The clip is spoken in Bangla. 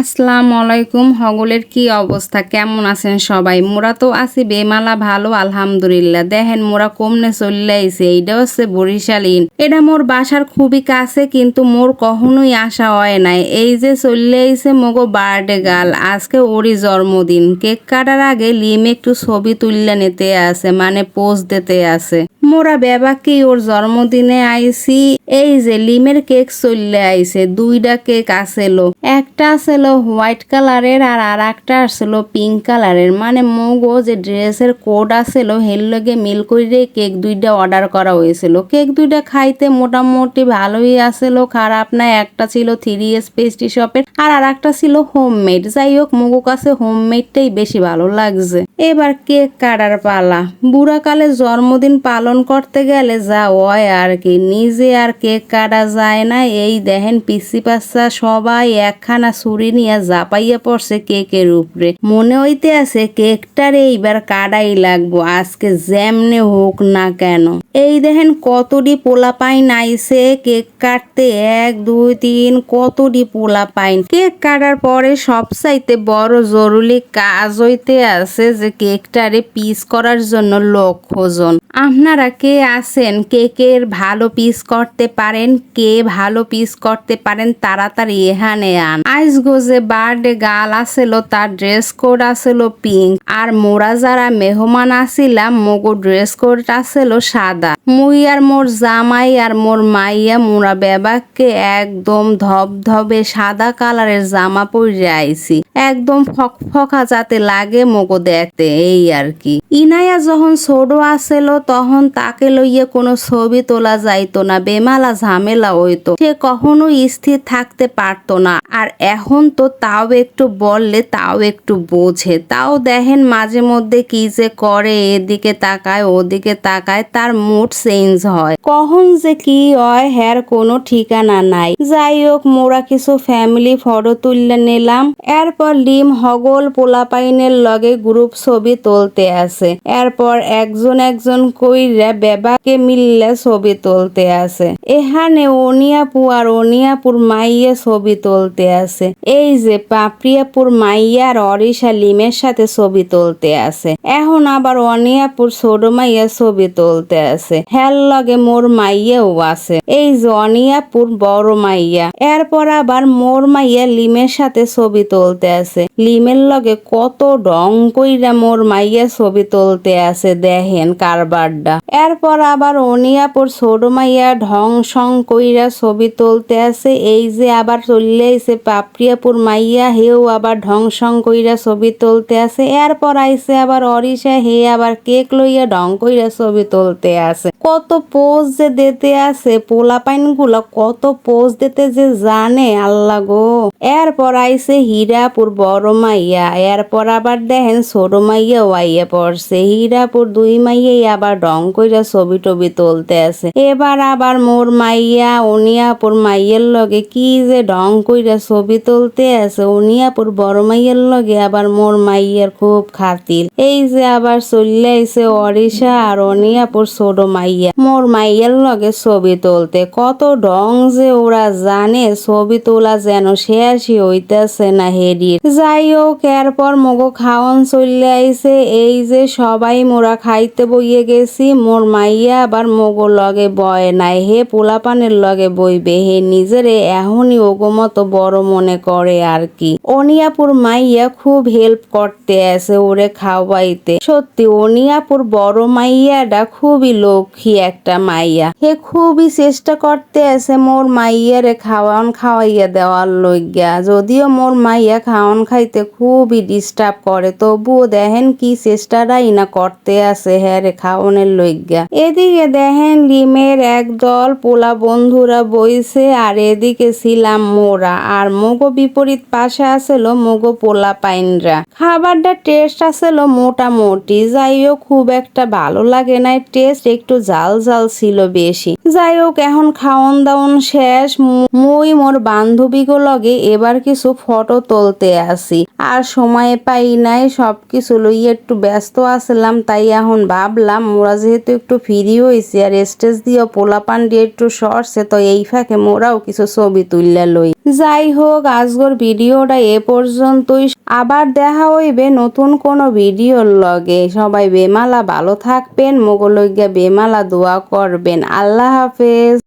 আসসালামু আলাইকুম হগলের কি অবস্থা? কেমন আছেন সবাই? মোরা তো আছি বেমালা ভালো, আলহামদুলিল্লাহ। দেখেন মোরা কমনে চলে আইছে এইটা হচ্ছে বরিশালীন এটা মোর বাসার খুবই কাছে, কিন্তু মোর কখনোই আসা হয় নাই। এই যে চলে আইছে মগো বার্থডে গাল আজকে ওরই জন্মদিন। কেক কাটার আগে লিম একটু ছবি তুললে নিতে আছে মানে পোজ দিতে আছে। মোরা বেবাকে ওর জন্মদিনে আইছি। এই যে লিমের কেক চললে আইছে দুইটা কেক আসেলো একটা আসেলো হোয়াইট কালারের আর আর একটা আসলো পিঙ্ক কালারের। মানে মগো যে ড্রেসের কোড আসেলো হের লগে মিল করে কেক দুইটা অর্ডার করা হয়েছিল কেক দুইটা খাইতে মোটামুটি ভালোই আসেলো খারাপ না। একটা ছিল থ্রি এস পেস্ট্রি শপের আর আর একটা ছিল হোমমেড। যাই হোক, মগো কাছে হোম হোমমেডটাই বেশি ভালো লাগছে। এবার কেক কাটার পালা। বুড়াকালে জন্মদিন পালন করতে গেলে যা হয় আর কি। নিজে আর কেক কাটা যায় না। এই দেখেন পিসি পাচ্ছা সবাই একখানা ছুরি নিয়ে জাপাইয়া পড়ছে কেকের উপরে। মনে হইতে আছে কেকটার এইবার কাটাই লাগবো। আজকে যেমনে হোক না কেন। এই দেখেন কতটি পোলা পাইন আইসে কেক কাটতে। এক, দুই, তিন, কতটি পোলা পাইন। কেক কাটার পরে সবচাইতে বড় জরুরি কাজ হইতে আছে যে কেকটারে পিস করার জন্য লোক খোঁজন। আপনারা কে আছেন? কেকের ভালো পিস করতে পারেন? কে ভালো পিস করতে পারেন? তাড়াতাড়ি এখানে আন। আইস গোজে বার্থডে গাল আসেল, তার ড্রেস কোড আসেল পিঙ্ক। আর মোরা যারা মেহমান আসিলাম, মগো ড্রেস কোড আসেল সাদা। মুই আর মোর জামাই আর মোর মাইয়া মোরা বেবাককে একদম ধবধবে সাদা কালারের জামা পরে আইছি। একদম ফক ফকা যাতে লাগে মগো দেখতে, এই আর কি। ইনায়া যখন ছোট আসেল তখন তাকে লইয়ে কোনো ছবি তোলা যাইতো না, বেমালা ঝামেলা হইতো। সে কখনো স্থির থাকতে পারতো না। আর এখন তো তাও একটু বললে, তাও একটু বোঝে। তাও দেখেন মাঝে মধ্যে কি যে করে, এদিকে তাকায়, ওদিকে তাকায়, তার মুড চেঞ্জ হয়। কখন যে কি হয়, হ্যার কোনো ঠিকানা নাই। যাই হোক, মোরা কিছু ফ্যামিলি ফটো তুললে নিলাম। এরপর লিম হগল, পোলাপাইনের লগে গ্রুপ ছবি তুলতে আছে। এরপর একজন একজন কইরা বেবাকে মিললে ছবি তুলতে আছে এখানে অনিয়াপু আর অনিয়াপুর মাইয়া ছবি তুলতে আছে এই যে পাপড়িয়াপুর মাইয়া আর অরিশা লিমের সাথে ছবি তুলতে আছে এখন আবার অনিয়াপুর ছোট মাইয়া ছবি তুলতে আছে হ্যার লগে মোর মাইয়াও আছে। এই যে অনিয়াপুর বড় মাইয়া। এরপর আবার মোর মাইয়া লিমের সাথে ছবি তুলতে আছে লিমের লগে কত ডং কইরা মোর মাইয়া ছবি তুলতে আছে, দেখেন কারবারটা। এরপর আবার অনিয়াপুর ছোট মাইয়া ঢং সং কইরা ছবি তুলতে আছে, এই যে আবার চললে আইছে পাপড়িয়াপুর মাইয়া হেও আবার ঢং সং কইরা ছবি তুলতে আছে, এরপর আইছে আবার অরিশা হে আবার কেক লইয়া ঢং কইরা ছবি তুলতে আছে। কত পোজ যে দিতে আছে পোলা পাইনগুলা কত পোজ দিতে যে জানে, আল্লাহ গো। এরপর আইছে হীরাপুর বড় মাইয়া, এরপর আবার দেখেন ছোট মাইয়া ওয়াইয়া পড়ছে। হীরাপুর দুই মাইয়াই আবার ডং কইরা ছবি টবি তুলতে আছে। এবার আবার মোর মাইয়া উনিয়াপুর মাইয়ের লগে কি যে ডং কইরা ছবি তুলতে আছে, উনিয়াপুর বড় মাইয়ের লগে আবার মোর মাইয়ের খুব খাতির। এই যে আবার চলে আইছে অরিশা আর অনিয়াপুর ছোট মাইয়া। মোর মাইয়ের লগে ছবি তুলতে, কত ডং যে ওরা জানে, ছবি তোলা যেন শেষই হইতেছে না হেডির যাই হোক, এরপর মগো খাওয়ান চলে আইছে, এই যে সবাই মোরা খাইতে বইয়ে গেছি, মোর মাইয়া আবার মোগো লগে বয় নাই, হে পোলাপানের লগে বইবে, হে নিজেরে এখনই ওগো মতো বড় মনে করে আর কি। অনিয়াপুর মাইয়া খুব হেল্প করতে আসে ওরে খাওয়াইতে। সত্যি, অনিয়াপুর বড় মাইয়াটা খুবই লক্ষ্মী একটা মাইয়া। হে খুবই চেষ্টা করতে আসে মোর মাইয়ারে খাওয়ান খাওয়াইয়া দেওয়ার লইগা। যদিও মোর মাইয়া খাওয়ান খাইতে খুবই ডিস্টার্ব করে, তবুও দেখেন কি চেষ্টাটাই না করতে আসে হ্যাঁ রে খাওয়ানের লইগা। এদিকে দেখেন লিমের একদল পোলা বন্ধুরা বইছে আর এদিকে ছিলাম মোরা। আর মগো বিপরীত পাশে আসলো মগো পোলা পাইনরা। খাবারটা টেস্ট আসলো মোটামুটি। যাই হোক খুব একটা ভালো লাগে না টেস্ট একটু জাল জাল ছিল বেশি। যাই হোক এখন খাওন দাওন শেষ। মুই মোর বান্ধবীগো লগে এবার কিছু ফটো তুলতে আসি। আর সময় পাই নাই, সবকিছু লইয়ে একটু ব্যস্ত আসলাম, তাই এখন ভাবলাম মোরা যেহেতু একটু ফ্রি হয়েছি আর স্টেজ দিয়ে পোলাপান দিয়ে একটু সরছে, তো এই ফাঁকে মোরাও কিছু ছবি তুললে লই। যাই হোক আজগর ভিডিওটা এ পর্যন্তই। আবার দেখা হইবে নতুন কোনো ভিডিওর লগে। সবাই বেমালা ভালো থাকবেন মোগলজ্ঞা বেমালা দোয়া করবেন। আল্লাহ হাফেজ।